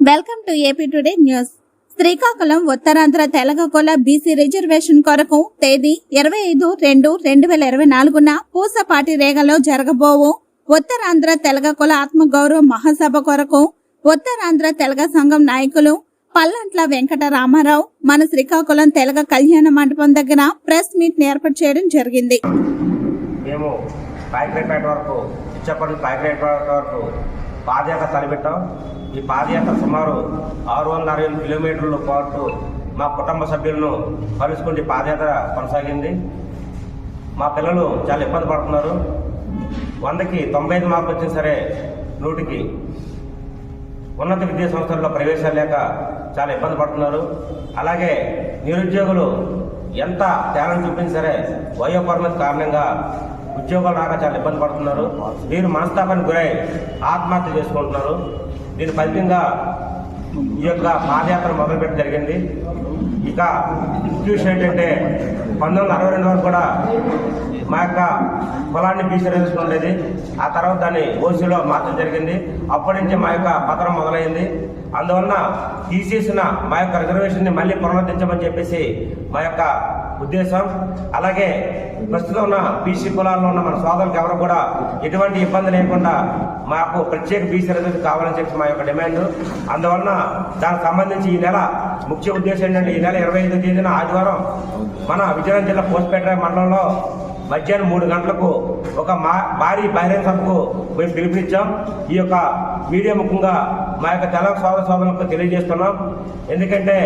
Welcome to AP today news. Srikakulam Uttarandhra తెలగకొల BC reservation కొరకు తేదీ ఇరవై ఐదు రెండు రెండు వేల ఇరవై నాలుగున పూసపాటి రేగలో జరగబోవు ఉత్తరాంధ్ర తెలగకొల ఆత్మగౌరవ మహాసభ కొరకు ఉత్తరాంధ్ర తెలగ సంఘం నాయకులు పల్లంట్ల వెంకట రామారావు మన శ్రీకాకుళం తెలగ కళ్యాణ మండపం దగ్గర ప్రెస్ మీట్ ఏర్పాటు చేయడం జరిగింది. మేము వరకు వరకు పాదయాత్ర తలపెట్టాం. ఈ పాదయాత్ర సుమారు ఆరు వందల అరవై కిలోమీటర్ల పాటు మా కుటుంబ సభ్యులను కలుసుకుంటే పాదయాత్ర కొనసాగింది. మా పిల్లలు చాలా ఇబ్బంది పడుతున్నారు. వందకి తొంభై ఐదు మార్కులు వచ్చినా సరే నూటికి ఉన్నత విద్యా సంస్థల్లో ప్రవేశాలు లేక చాలా ఇబ్బంది పడుతున్నారు. అలాగే నిరుద్యోగులు ఎంత టాలెంట్ చూపించినా సరే వయో పరిమితి కారణంగా ఉద్యోగాలు రాక చాలా ఇబ్బంది పడుతున్నారు. వీరు మనస్తాపానికి గురై ఆత్మహత్య చేసుకుంటున్నారు. దీని ఫలితంగా ఈ యొక్క పాదయాత్ర మొదలుపెట్టడం జరిగింది. ఇక ఇన్స్టిట్యూషన్ ఏంటంటే పంతొమ్మిది వందల అరవై రెండు వరకు కూడా మా యొక్క కులాన్ని బీసీ రిజర్వేషన్ ఉండేది ఆ తర్వాత దాన్ని ఓసీలో మార్చడం జరిగింది. అప్పటి నుంచి మా యొక్క పత్రం మొదలైంది. అందువలన తీసేసిన మా యొక్క రిజర్వేషన్ని మళ్ళీ పునరుద్ధరించమని చెప్పేసి మా యొక్క ఉద్దేశం. అలాగే ప్రస్తుతం ఉన్న బీసీ కులాల్లో ఉన్న మన సోదరులకు ఎవరు కూడా ఎటువంటి ఇబ్బంది లేకుండా మాకు ప్రత్యేక బీసీ రిజర్వ్ కావాలని చెప్పి మా యొక్క డిమాండ్. అందువలన దానికి సంబంధించి ఈ నెల ముఖ్య ఉద్దేశం ఏంటంటే ఈ నెల ఇరవై ఐదో తేదీన ఆదివారం మన విజయనగరం జిల్లా పోస్పేట మండలంలో మధ్యాహ్నం మూడు గంటలకు ఒక మా భారీ బహిరంగ సభకు మేము పిలుపునిచ్చాం. ఈ యొక్క మీడియా ముఖ్యంగా మా యొక్క తెలంగాణ సోదర సోదరులకు తెలియజేస్తున్నాం. ఎందుకంటే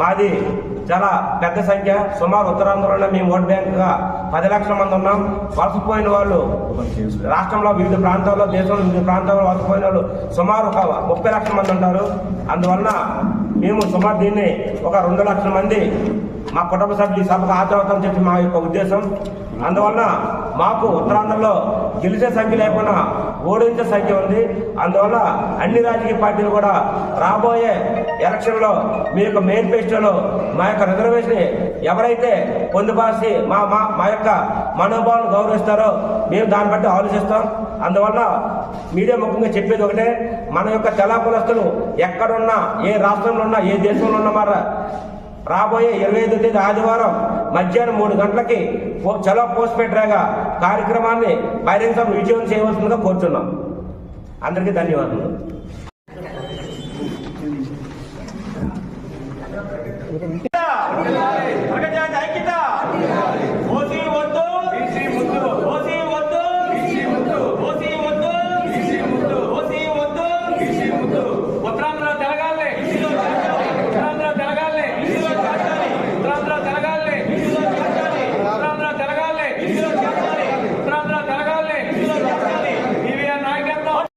మాది చాలా పెద్ద సంఖ్య. సుమారు ఉత్తరాంధ్రలో మేము ఓట్ బ్యాంకుగా పది లక్షల మంది ఉన్నాం. వలసపోయిన వాళ్ళు రాష్ట్రంలో వివిధ ప్రాంతాల్లో దేశంలో వివిధ ప్రాంతాల్లో వలసపోయిన వాళ్ళు సుమారు ఒక ముప్పై లక్షల మంది ఉంటారు. అందువలన మేము సుమారు దీన్ని ఒక రెండు లక్షల మంది మా కుటుంబ సభ్యులు సభకు హాజరవుతామని చెప్పి మా యొక్క ఉద్దేశం. అందువలన మాకు ఉత్తరాంధ్రలో గెలిచే సంఖ్య లేకుండా ఓడించే సంఖ్య ఉంది. అందువల్ల అన్ని రాజకీయ పార్టీలు కూడా రాబోయే ఎలక్షన్లో మీ యొక్క మేనిఫెస్టోలో మా యొక్క రిజర్వేషన్ ఎవరైతే పొందుపరిచి మా మా మా యొక్క మనోభావాలను గౌరవిస్తారో మేము దాన్ని బట్టి ఆలోచిస్తాం. అందువల్ల మీడియా ముఖ్యంగా చెప్పేది ఒకటే మన యొక్క తెలా కులస్తులు ఎక్కడున్నా ఏ రాష్ట్రంలో ఉన్నా ఏ దేశంలో ఉన్నా మరి రాబోయే ఇరవై ఐదో తేదీ ఆదివారం మధ్యాహ్నం మూడు గంటలకి చలో పోస్ట్ పెట్టరాగా కార్యక్రమాన్ని బహిరంగ సభ విజయం చేయవలసిందిగా కోరుతున్నాం అందరికీ ధన్యవాదాలు